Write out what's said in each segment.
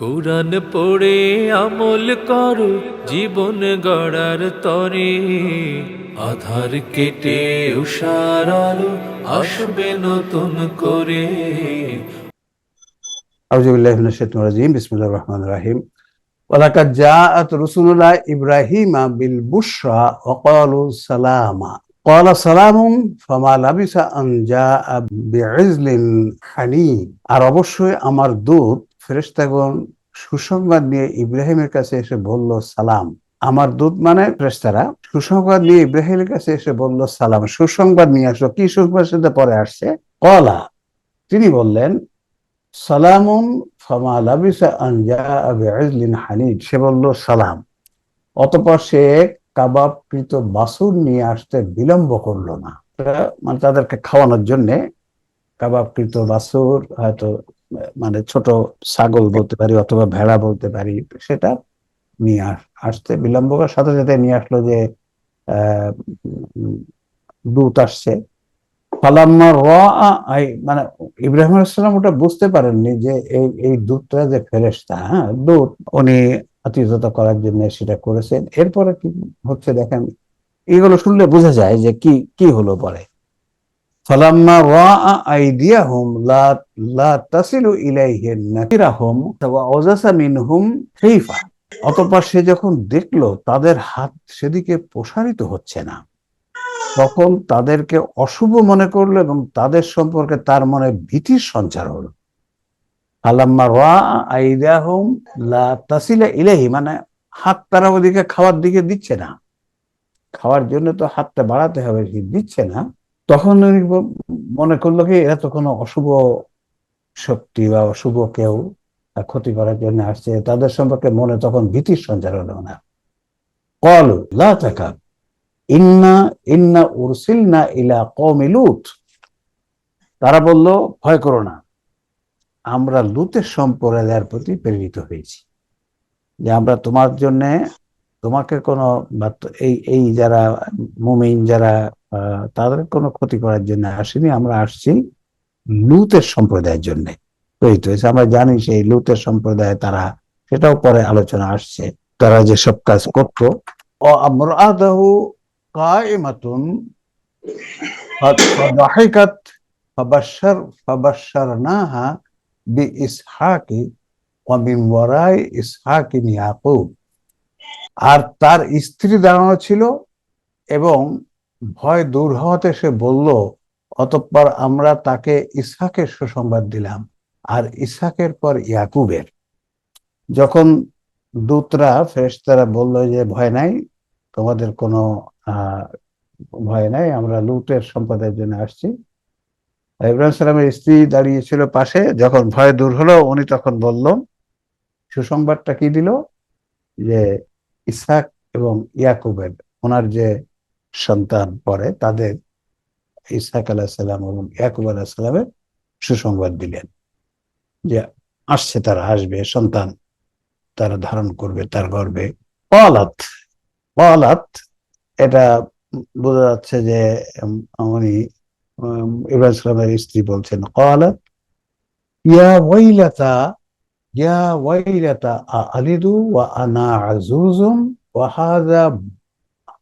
কোরআন পড়ে আমল করো, জীবন গড়ার তরে। আধার কেটে উষার আলো আসবে নতুন করে। বিল আর অবশ্যই আমার দূত ফেরেশতাগণ সুসংবাদ নিয়ে ইব্রাহিমের কাছে এসে বলল, সালাম। আমার দূত মানে ফেরেশতারা সুসংবাদ নিয়ে ইব্রাহিমের কাছে এসে বলল, সালাম। সুসংবাদ নিয়ে আসলো। কি সুসংবাদ? সেটা পরে আসছে। কলা তিনি বললেন, সালামুন ফামা লাবিসা আন জাআ হানিদ। সে বলল, সালাম। অতঃপর সে কাবাবকৃত বাসুর নিয়ে আসতে বিলম্ব করল না। মানে তাদেরকে খাওয়ানোর জন্য কাবাবকৃত বাসুর হয়তো মানে ছোট ছাগল বলতে পারি অথবা ভেড়া বলতে পারি, সেটা নিয়ে আস- আসতে বিলম্ব করার সাথে সাথে নিয়ে আসলো যে দূত আসছে। ফালাম্মা রা মানে ইব্রাহিম আলাইসালাম ওটা বুঝতে পারেননি যে এই এই দূতটা যে ফেরেশতা হ্যাঁ দূত, উনি আতিথ্যতা করার জন্য সেটা করেছেন। এরপরে কি হচ্ছে দেখেন, এগুলো শুনলে বোঝা যায় যে কি কি হলো পরে। ফালাম্মা রা আইদিয়াহুম, লা লা তাসিলু ইলাইহি নাকিরাহুম ওয়া আওজাসা মিনহুম খাইফা অতঃপর সে যখন দেখল, তাদের হাত সেদিকে প্রসারিত হচ্ছে না। তখন তাদেরকে অশুভ মনে করল এবং তাদের সম্পর্কে তার মনে ভীতির সঞ্চার হলো। আল্লাম্মা রা আইদাহুম লা তাসিলা ইলাইহি মানে হাত তারা ওদিকে, খাওয়ার দিকে দিচ্ছে না। খাওয়ার জন্য তো হাতটা বাড়াতে হবে, সে দিচ্ছে না। তখন মনে করল কি, এরা তো কোনো অশুভ শক্তি বা অশুভ কেউ ক্ষতি করার জন্য আসছে। তাদের সম্পর্কে মনে তখন ভীতির সঞ্চার হলো না। কল, লা তাকাব, ইন্না ইন্না উরসিলনা ইলা কওমি লুত। তারা বলল, ভয় করো না, আমরা লুতের সম্প্রদায়ের প্রতি প্রেরিত হয়েছি। যে আমরা তোমার জন্য তোমাকে কোনো এই এই যারা মুমিন যারা তাদের কোনো ক্ষতি করার জন্য আসেনি, আমরা আসছি লুতের সম্প্রদায়ের জন্য। হয়েছে আমরা জানি সেই লুতের সম্প্রদায় তারা, সেটাও পরে আলোচনা আসছে। তারা যে সব কাজ করত অমরাদাহু কায়েমাতুন ফাদাহিকাত ফাবাশশার ফাবাশশারনাহা বিইসহাকি ওয়া মিন ওয়ারাই ইয়াকুব। আর তার স্ত্রী দাঁড়ানো ছিল এবং ভয় দূর হওয়াতে সে বলল, অতঃপর আমরা তাকে ইসহাকের সুসংবাদ দিলাম আর ইসহাকের পর ইয়াকুবের। যখন দূতরা, ফেরেশতারা বলল যে, ভয় নাই, তোমাদের কোনো ভয় নাই, আমরা লুটের সম্পদের জন্য আসছি। ইব্রাহিম সালামের স্ত্রী দাঁড়িয়েছিল পাশে, যখন ভয় দূর হলো, উনি তখন বলল, সুসংবাদটা কি দিল? যে ইসাক এবং ইয়াকুবের, ওনার যে সন্তান পরে, তাদের ইসাক আলাহিসাল্লাম এবং ইয়াকুব আলাহিসাল্লামের সুসংবাদ দিলেন যে, আসছে তারা, আসবে, সন্তান তারা ধারণ করবে, তার গর্বে। পলাত, পালাত, এটা বোঝা যাচ্ছে যে উনি ইব্রাহিম ইসলামের স্ত্রী বলছেন কলাত ইয়া ওইলাতা يا ويلتا أألد وأنا عجوز وهذا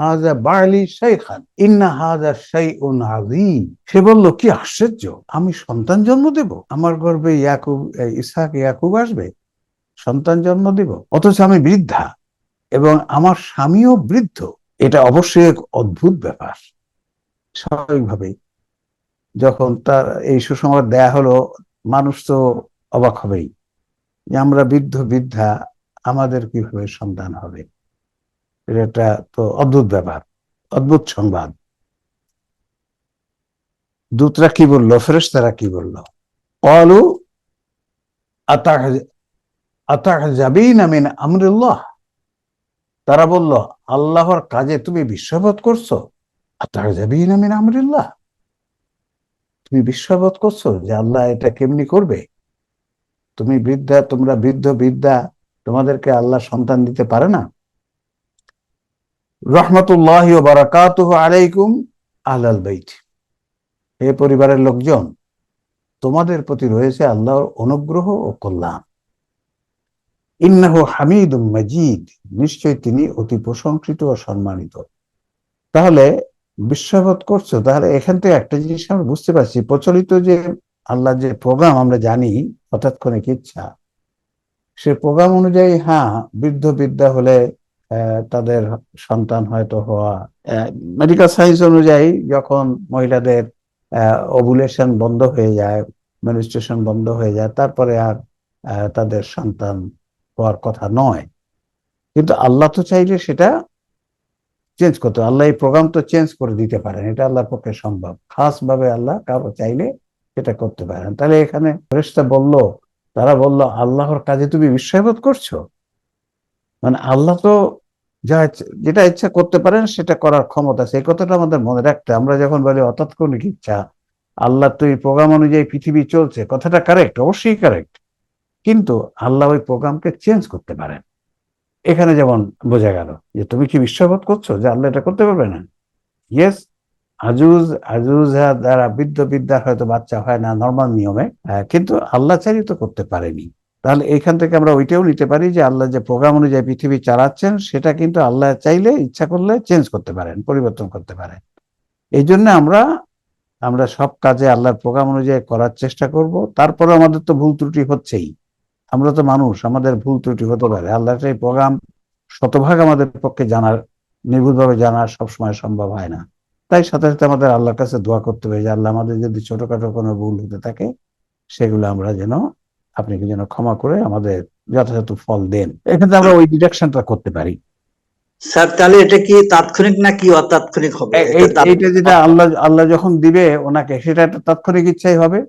هذا بعلي شيخا إن هذا شيء عظيم সে বলল কি আশ্চর্য আমি সন্তান জন্ম দেব আমার গর্ভে ইয়াকুব এই ইসহাক ইয়াকুব আসবে সন্তান জন্ম দেব অথচ আমি বৃদ্ধা এবং আমার স্বামীও বৃদ্ধ এটা অবশ্যই এক অদ্ভুত ব্যাপার স্বাভাবিকভাবেই যখন তার এই সুসংবাদ দেয়া হলো মানুষ তো অবাক হবেই যে আমরা বৃদ্ধ বৃদ্ধা, আমাদের কীভাবে সন্তান হবে? এটা তো অদ্ভুত ব্যাপার, অদ্ভুত সংবাদ। দূতরা কি বলল? ফেরেশতারা কি বলল? অলু আমরুল্লাহ। তারা বলল, আল্লাহর কাজে তুমি বিশ্বাসবোধ করছ? আমরুল্লাহ। তুমি বিশ্বাসবোধ করছ যে আল্লাহ এটা কেমনি করবে? তুমি বৃদ্ধা, তোমরা বৃদ্ধ, বৃদ্ধা, তোমাদেরকে আল্লাহ সন্তান দিতে পারে না? রহমতুল্লাহ আলাইকুম আহলাল বাইত। হে পরিবারের লোকজন, তোমাদের প্রতি রয়েছে আল্লাহর অনুগ্রহ ও কল্যাণ। ইন্নাহু হামিদ মজিদ, নিশ্চয় তিনি অতি প্রশংসিত ও সম্মানিত। তাহলে বিশ্বাসবোধ করছ, তাহলে এখান থেকে একটা জিনিস আমরা বুঝতে পারছি। প্রচলিত যে আল্লাহ যে প্রোগ্রাম আমরা জানি অতাৎক্ষণিক ইচ্ছা? সে প্রোগ্রাম অনুযায়ী হ্যাঁ বৃদ্ধ বিদ্যা হলে তাদের সন্তান হয়তো হওয়া মেডিকেল সায়েন্স অনুযায়ী যখন মহিলাদের ওভুলেশন বন্ধ হয়ে যায় মেনিস্ট্রেশন বন্ধ হয়ে যায়, তারপরে আর তাদের সন্তান হওয়ার কথা নয়। কিন্তু আল্লাহ তো চাইলে সেটা চেঞ্জ করতে, আল্লাহ এই প্রোগ্রাম তো চেঞ্জ করে দিতে পারেন, এটা আল্লাহর পক্ষে সম্ভব। খাস ভাবে আল্লাহ কারও চাইলে সেটা করতে পারেন তাহলে এখানে ফেরেশতা বলল, তারা বলল, আল্লাহর কাজে তুমি বিস্ময়বোধ করছ? মানে আল্লাহ তো যা যেটা ইচ্ছা করতে পারেন, সেটা করার ক্ষমতা এই কথাটা আমাদের মনে রাখতে আমরা যখন বলি অতাৎক্ষণিক ইচ্ছা, আল্লাহ তো এই প্রোগ্রাম অনুযায়ী পৃথিবী চলছে, কথাটা কারেক্ট অবশ্যই কারেক্ট কিন্তু আল্লাহ ওই প্রোগ্রামকে চেঞ্জ করতে পারেন। এখানে যেমন বোঝা গেল যে তুমি কি বিশ্বাসবোধ করছ? যে আল্লাহ এটা করতে পারবে না? ইয়েস আজুজ আজুজ দ্বারা বৃদ্ধ বিদ্যার হয়তো বাচ্চা হয় না নর্মাল নিয়মে। কিন্তু আল্লাহ চাইলে তো করতে পারেনি। তাহলে এখান থেকে আমরা ওইটাও নিতে পারি যে আল্লাহ যে প্রোগ্রাম অনুযায়ী পৃথিবী চালাচ্ছেন, সেটা কিন্তু আল্লাহ চাইলে ইচ্ছা করলে চেঞ্জ করতে পারেন, পরিবর্তন করতে পারেন। এই জন্য আমরা আমরা সব কাজে আল্লাহর প্রোগ্রাম অনুযায়ী করার চেষ্টা করব। তারপরে আমাদের তো ভুল ত্রুটি হচ্ছেই। আমরা তো মানুষ, আমাদের ভুল ত্রুটি হতে পারে। আল্লাহর এই প্রোগ্রাম শতভাগ আমাদের পক্ষে জানার, নির্ভুলভাবে জানা সবসময় সম্ভব হয় না। তাই সাথে সাথে আমাদের আল্লাহর কাছে দোয়া করতে হবে যে আল্লাহ আমাদের যদি ছোটখাটো কোনো ভুল হতে থাকে সেগুলো আমরা যেন আপনি যেন ক্ষমা করে আমাদের যথাযথ ফল দেন। এখানে আমরা ওই ডিডাকশনটা করতে পারি। স্যার তাহলে এটা কি তাৎক্ষণিক নাকি অতাৎক্ষণিক হবে? এটা যেটা আল্লাহ আল্লাহ যখন দিবে ওনাকে সেটা একটা তাৎক্ষণিক ইচ্ছাই হবে।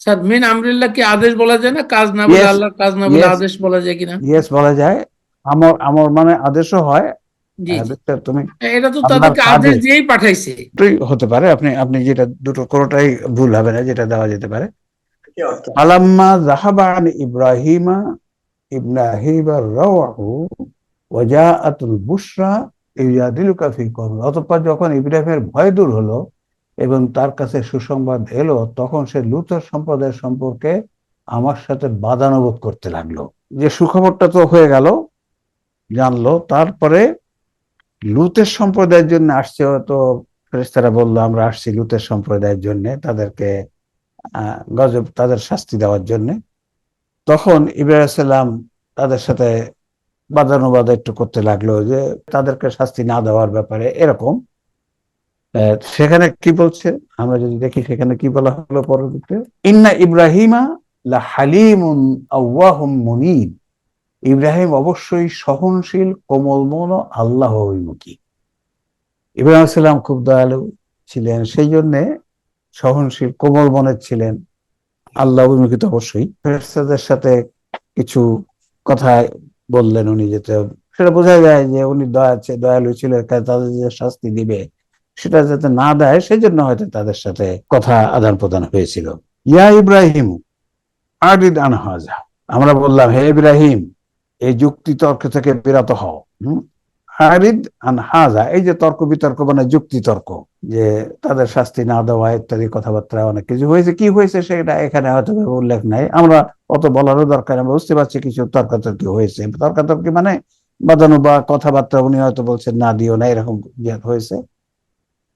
স্যার মেন আমরিল্লাহ কি আদেশ বলা যায় না? কাজ না বলে আল্লাহর কাজ না বলে আদেশ বলা যায় কিনা? ইয়েস বলা যায়। আমার আমার মানে আদেশও হয় তুমি এটা তো তাদেরকে আদেশ দিয়েই পাঠাইছে। হতে পারে আপনি আপনি যেটা দুটো কোনোটাই ভুল হবে না যেটা দেওয়া যেতে পারে। আলাম্মা জাহাবা আন ইব্রাহিমা ইব্রাহিমা রাওয়াহু ওয়াজাআতুল বুশরা ইউজাদিলুকা ফি কওমি। অতঃপর যখন ইব্রাহিমের ভয় দূর হলো এবং তার কাছে সুসংবাদ এলো তখন সে লুতের সম্প্রদায় সম্পর্কে আমার সাথে বাদানুবোধ করতে লাগল। যে সুখবরটা তো হয়ে গেল জানলো তারপরে লুতের সম্প্রদায়ের জন্য আসছে তো ফেরেশতারা বলল, আমরা আসছি লুতের সম্প্রদায়ের জন্য তাদেরকে গজব, তাদের শাস্তি দেওয়ার জন্য। তখন ইব্রাহিম তাদের সাথে বাদানুবাদ একটু করতে লাগল যে, তাদেরকে শাস্তি না দেওয়ার ব্যাপারে এরকম। সেখানে কি বলছে? আমরা যদি দেখি সেখানে কি বলা হলো পরবর্তীতে, ইন্না ইব্রাহিমা লা হালিমুন আওয়াহুম মুনিব। ইব্রাহিম অবশ্যই সহনশীল কোমল মন আল্লাহ অভিমুখী ইব্রাহিম সাল্লাম খুব দয়ালু ছিলেন, সেই জন্যে সহনশীল কোমল মনের ছিলেন। আল্লাহ অভিমুখী তো অবশ্যই। ফেরেশতাদের সাথে কিছু কথা বললেন উনি যেতে সেটা বোঝা যায় যে উনি দয়া দয়ালু ছিল তাদের যে শাস্তি দিবে সেটা যাতে না দেয় সেই জন্য হয়তো তাদের সাথে কথা আদান প্রদান হয়েছিল। ইয়া ইব্রাহিম আনহাজা। আমরা বললাম, হে ইব্রাহিম এই যুক্তি তর্ক থেকে বিরত হও। হারিদ আন হাজা, এই যে তর্ক বিতর্ক মানে যুক্তি তর্ক যে তাদের শাস্তি না দেওয়া, ইত্যাদি কথাবার্তা অনেক কিছু হয়েছে। কি হয়েছে সেটা এখানে হয়তো উল্লেখ নাই। আমরা অত বলারও দরকার আমরা বুঝতে পারছি কিছু তর্কাতর্কি হয়েছে। তর্কাতর্কি মানে বাদানু বা কথাবার্তা উনি হয়তো বলছেন, না, দিও না, এরকম হয়েছে।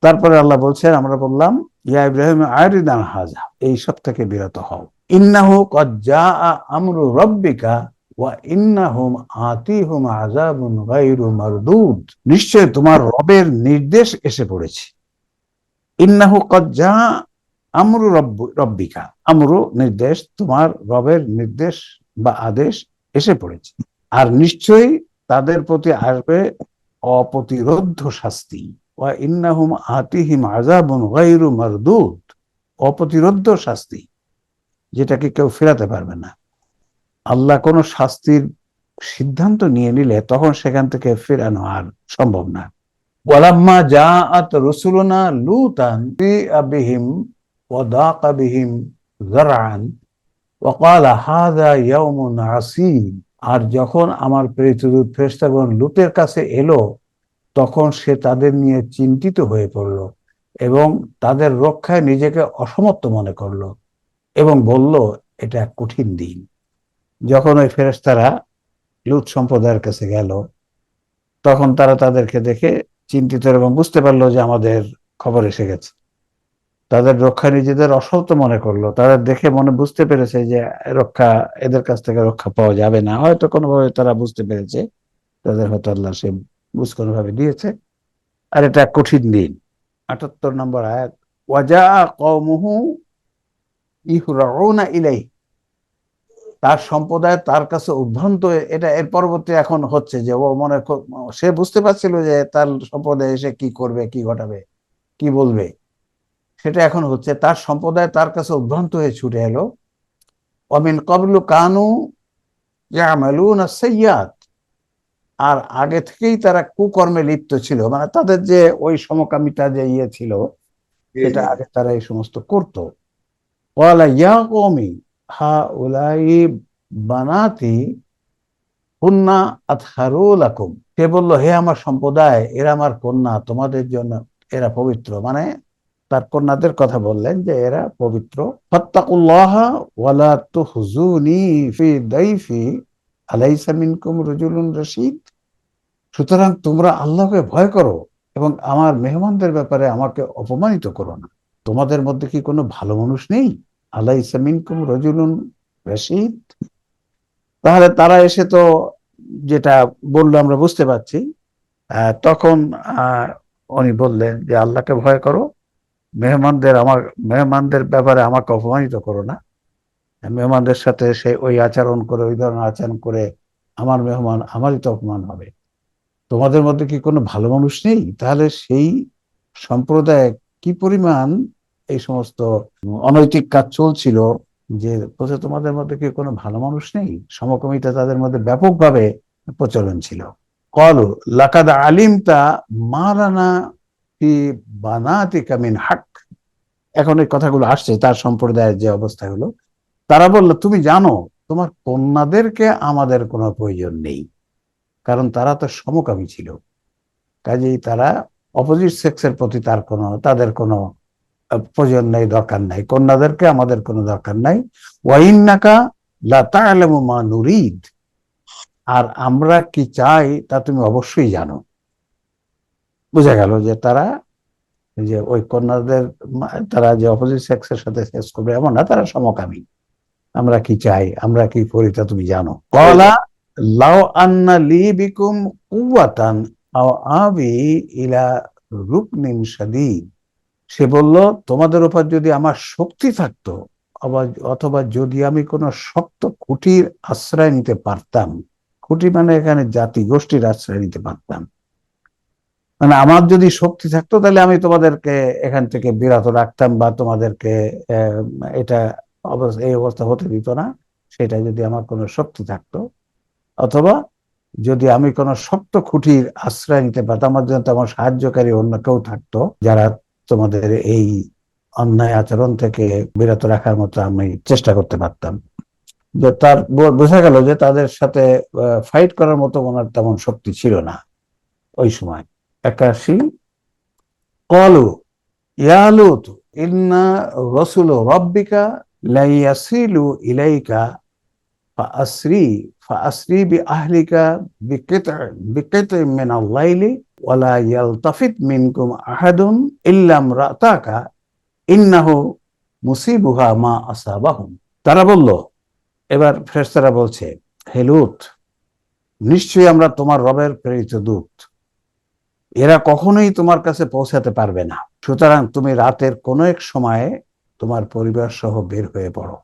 তারপরে আল্লাহ বলছেন, আমরা বললাম, ইয়া ইব্রাহিম আয়রিদ আন হাজা, এই সব থেকে বিরত হও। ইন্নাহু কদ জাআ আমরু রব্বিকা নিশ্চয় তোমার রবের নির্দেশ এসে পড়েছে। ইন্নাহু কদ জাআ আমরু রব্ব রব্বিকা। আমরু নির্দেশ, তোমার রবের নির্দেশ বা আদেশ এসে পড়েছে। আর নিশ্চয়ই তাদের প্রতি আসবে অপ্রতিরোধ্য শাস্তি। ওয়া ইন্নাহুম আতিহিম আযাবুন গায়রু মারদুদ। অপ্রতিরোধ্য শাস্তি, যেটাকে কেউ ফেরাতে পারবে না। আল্লাহ কোনো শাস্তির সিদ্ধান্ত নিয়ে নিলে তখন সেখান থেকে ফেরানো আর সম্ভব না। ওয়ালাম্মা জাআত রুসুলুনা লুতান বিহিম ওয়াদাকা বিহিম যারআন ওয়াকালা হাযা ইয়াউমুন আসীব আর যখন আমার প্রেরিত দূত ফেরেশতাগণ লুতের কাছে এলো, তখন সে তাদের নিয়ে চিন্তিত হয়ে পড়ল এবং তাদের রক্ষায় নিজেকে অসমর্থ মনে করল এবং বলল, এটা কঠিন দিন। যখন ওই ফেরেশতারা লুত সম্প্রদায়ের কাছে গেল, তখন তারা তাদেরকে দেখে চিন্তিত এবং বুঝতে পারল যে আমাদের খবর এসে গেছে। তাদের রক্ষা নিজেদের অসহ্য মনে করল। তাদের দেখে মনে, বুঝতে পেরেছে যে রক্ষা, এদের কাছ থেকে রক্ষা পাওয়া যাবে না। হয়তো কোনোভাবে তারা বুঝতে পেরেছে, তাদের হয়তো আল্লাহ সে বুঝ কোনোভাবে দিয়েছে। আর এটা কঠিন দিন। আটাত্তর নম্বর আয়াত, ওয়াজা কওমুহু ইহরাউনা ইলাই তার সম্প্রদায় তার কাছে উদ্ভ্রান্ত এটা এর পরবর্তী এখন হচ্ছে যে ও মনে সে বুঝতে পারছিল যে তার সম্প্রদায় এসে কি করবে কি ঘটাবে কি বলবে। সেটা এখন হচ্ছে তার সম্প্রদায় তার কাছে উদ্ভ্রান্ত হয়ে ছুটে এলো। অমিন কবলু কানু ইয়ামালুনা সাইয়াত আর আগে থেকেই তারা কুকর্মে লিপ্ত ছিল। মানে তাদের যে ওই সমকামিতা যে ইয়ে ছিল এটা আগে তারা এই সমস্ত করতো। ওয়ালা ইয়া কওমি হা উলাই বানাতি হুন্না আতহারু লাকুম সে বলল, হে আমার সম্প্রদায়, এরা আমার কন্যা, তোমাদের জন্য এরা পবিত্র। মানে তার কন্যাদের কথা বললেন যে, এরা পবিত্র। সুতরাং তোমরা আল্লাহকে ভয় করো এবং আমার মেহমানদের ব্যাপারে আমাকে অপমানিত করো না। তোমাদের মধ্যে কি কোনো ভালো মানুষ নেই? মিনকুম রজুলুন রশিদ। তাহলে তারা এসে তো যেটা বলল আমরা বুঝতে পারছি তখন উনি বললেন যে, আল্লাহকে ভয় করো, মেহমানদের আমার, মেহমানদের ব্যাপারে আমাকে অপমানিত করো না। মেহমানদের সাথে সে ওই আচরণ করে, ওই ধরনের আচরণ করে আমার মেহমান, আমারই তো অপমান হবে। তোমাদের মধ্যে কি কোনো ভালো মানুষ নেই? তাহলে সেই সম্প্রদায় কি পরিমাণ এই সমস্ত অনৈতিক কাজ চলছিল যে বলছে তোমাদের মধ্যে কি কোনো ভালো মানুষ নেই? সমকামিতা তাদের মধ্যে ব্যাপকভাবে প্রচলন ছিল। কলু, লাকাদ আলিমতা মারানা ফি বানাতিকা মিন হাক। এখন এই কথাগুলো আসছে, তার সম্প্রদায়ের যে অবস্থা হলো। তারা বলল, তুমি জানো, তোমার কন্যাদেরকে আমাদের কোনো প্রয়োজন নেই। কারণ তারা তো সমকামী ছিল। কাজেই তারা অপোজিট সেক্সের প্রতি তার কোনো, তাদের কোনো প্রয়োজন নেই দরকার নাই। কন্যাদেরকে আমাদের কোনো দরকার নাই। ওয়াইন্নাকা লা তা'লামু মা নুরিদ। আর আমরা কি চাই তা তুমি অবশ্যই জানো। বোঝা গেল যে তারা যে ওই কন্যাদের তারা যে অপোজিট সেক্সের সাথে সেক্স করবে এমন না, তারা সমকামী। আমরা কি চাই? আমরা কি করি তা তুমি জানো। কলা লাও আন্না লি বিকুম কুওয়াতান আও আবি ইলা রুকনিন শাদীদ। সে বলল, তোমাদের উপর যদি আমার শক্তি থাকতো অথবা যদি আমি কোনো শক্ত খুঁটির আশ্রয় নিতে পারতাম, খুঁটি মানে এখানে জাতি গোষ্ঠীর আশ্রয় নিতে পারতাম। মানে আমার যদি শক্তি থাকতো, তাহলে আমি তোমাদেরকে এখান থেকে বিরত রাখতাম বা তোমাদেরকে এটা এই অবস্থা হতে দিত না সেটা যদি আমার কোনো শক্তি থাকতো। অথবা যদি আমি কোনো শক্ত খুঁটির আশ্রয় নিতে পারতাম, আমার জন্য আমার সাহায্যকারী অন্য কেউ থাকতো, যারা তোমাদের এই অন্যায় আচরণ থেকে বিরত রাখার মতো আমি চেষ্টা করতে পারতাম। তার বোঝা গেল যে তাদের সাথে ফাইট করার মতো ওনার তেমন শক্তি ছিল না ওই সময়। একাশি, কলু ইয়ালুত ইন্না রসুল রব্বিকা লাইয়াসিলু ইলাইকা ফাআসরি ফাআসরি বি আহলিকা বিকিত বিকিত মিনাল লাইলি ওয়ালা ইয়ালতাফিত মিনকুম আহাদুন ইল্লাম রাতাকা মুসিবুহা মা আসাবাহুম। তারা বলল, এবার ফেরেশতারা বলছে হেলুত নিশ্চয়ই আমরা তোমার রবের প্রেরিত দূত। এরা কখনোই তোমার কাছে পৌঁছাতে পারবে না। সুতরাং তুমি রাতের কোনো এক সময়ে তোমার পরিবার সহ বের হয়ে পড়ো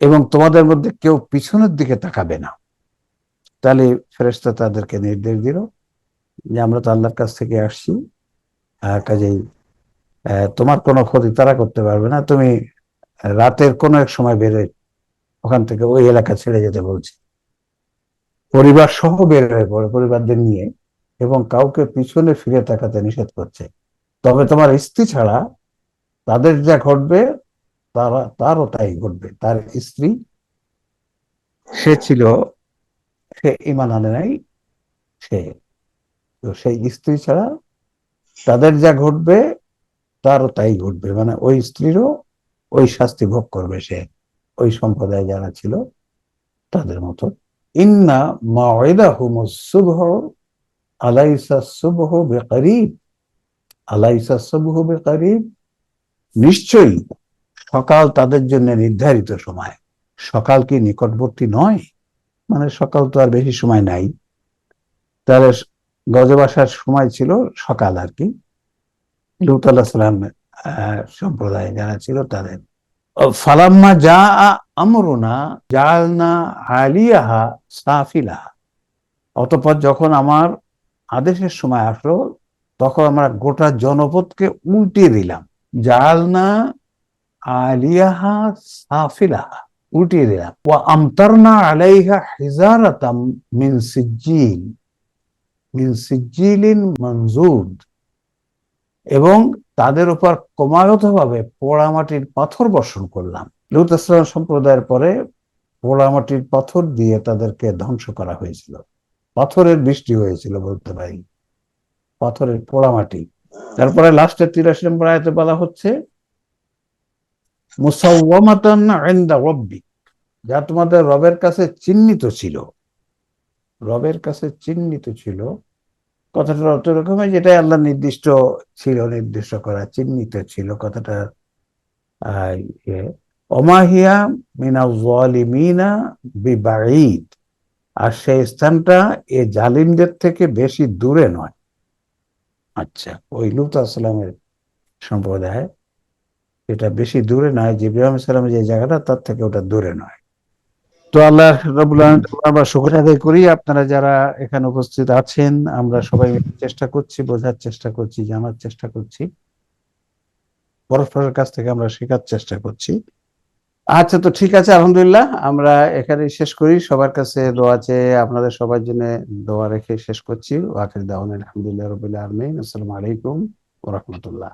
এবং তোমাদের মধ্যে কেউ পিছনের দিকে তাকাবে না। তাহলে ফেরেস্তা তাদেরকে নির্দেশ দিল যে আমরা তো আল্লাহর কাছ থেকে আসছি কাজেই তোমার কোনো ক্ষতি তারা করতে পারবে না। তুমি রাতের কোনো এক সময় বেরোয় ওখান থেকে ওই এলাকা ছেড়ে যেতে বলছি। পরিবার সহ বের হয়ে পড়ে, পরিবারদের নিয়ে, এবং কাউকে পিছনে ফিরে তাকাতে নিষেধ করছে। তবে তোমার স্ত্রী ছাড়া তাদের যা ঘটবে, তারা, তারও তাই ঘটবে। তার স্ত্রী, সে ছিল, সে ইমান আনে নাই, সে তো সেই স্ত্রী ছাড়া তাদের যা ঘটবে, তারও তাই ঘটবে। মানে ওই স্ত্রীরও ওই শাস্তি ভোগ করবে সে। ওই সম্প্রদায় যারা ছিল, তাদের মতো। ইন্না মাওয়াইদাহুমুস সুবহ আলাইসা সুবহ বিকরিব। আলাইসা সুবহ বিকরিব নিশ্চয়ই সকাল তাদের জন্য নির্ধারিত সময়। সকাল কি নিকটবর্তী নয়? মানে সকাল তো আর বেশি সময় নাই। তাহলে গজব আসার সময় ছিল সকাল আর কি। লুত সম্প্রদায় যারা ছিল তাদের। ফালাম্মা যা আমরুনা জালনা আলিয়াহা সাফিলাহা অতঃপর যখন আমার আদেশের সময় আসলো, তখন আমরা গোটা জনপদকে উল্টে দিলাম। জালনা আলিয়াহা সাফিলাহা উল্টিয়ে দিলাম। ওয়া আমতারনা আলাইহা হিজারাতাম মিন সিজ্জিল মিন সিজ্জিলিন মনজুদ এবং তাদের উপর ক্রমাগতভাবে পোড়ামাটির পাথর বর্ষণ করলাম। লুত ইসলাম সম্প্রদায়ের পরে পোড়ামাটির পাথর দিয়ে তাদেরকে ধ্বংস করা হয়েছিল। পাথরের বৃষ্টি হয়েছিল বলতে পারি। পাথরের পোড়ামাটি। তারপরে লাস্টে তিরাশি নম্বর আয়তে বলা হচ্ছে, মুসাওয়ামাতান ইনদা রাব্বিক যা তোমাদের রবের কাছে চিহ্নিত ছিল। রবের কাছে চিহ্নিত ছিল। কথাটা অত রকমের যেটা আল্লাহ নির্দিষ্ট ছিল নির্দিষ্ট করা চিহ্নিত ছিল। কথাটা আহ, ইয়ে, অমাহিয়া মিনা জালিমিনা বিবাঈদ। আর সেই স্থানটা এ জালিমদের থেকে বেশি দূরে নয়। আচ্ছা ওই লুত আসলামের সম্প্রদায় এটা বেশি দূরে নয়। জিব্রাহিম সালামের যে জায়গাটা তার থেকে ওটা দূরে নয়। তো আল্লাহ রাবুল আমরা শুকর আদায় করি। আপনারা যারা এখানে উপস্থিত আছেন, আমরা সবাই চেষ্টা করছি, বোঝার চেষ্টা করছি, জানার চেষ্টা করছি। পরস্পরের কাছ থেকে আমরা শেখার চেষ্টা করছি। আচ্ছা তো ঠিক আছে, আলহামদুলিল্লাহ। আমরা এখানে শেষ করি। সবার কাছে দোয়া চেয়ে আপনাদের সবার জন্য দোয়া রেখে শেষ করছি। ওয়াকির দাওয়ান আলহামদুলিল্লাহ রবিল আলমিন। আসসালামু আলাইকুম ওরহমতুল্লাহ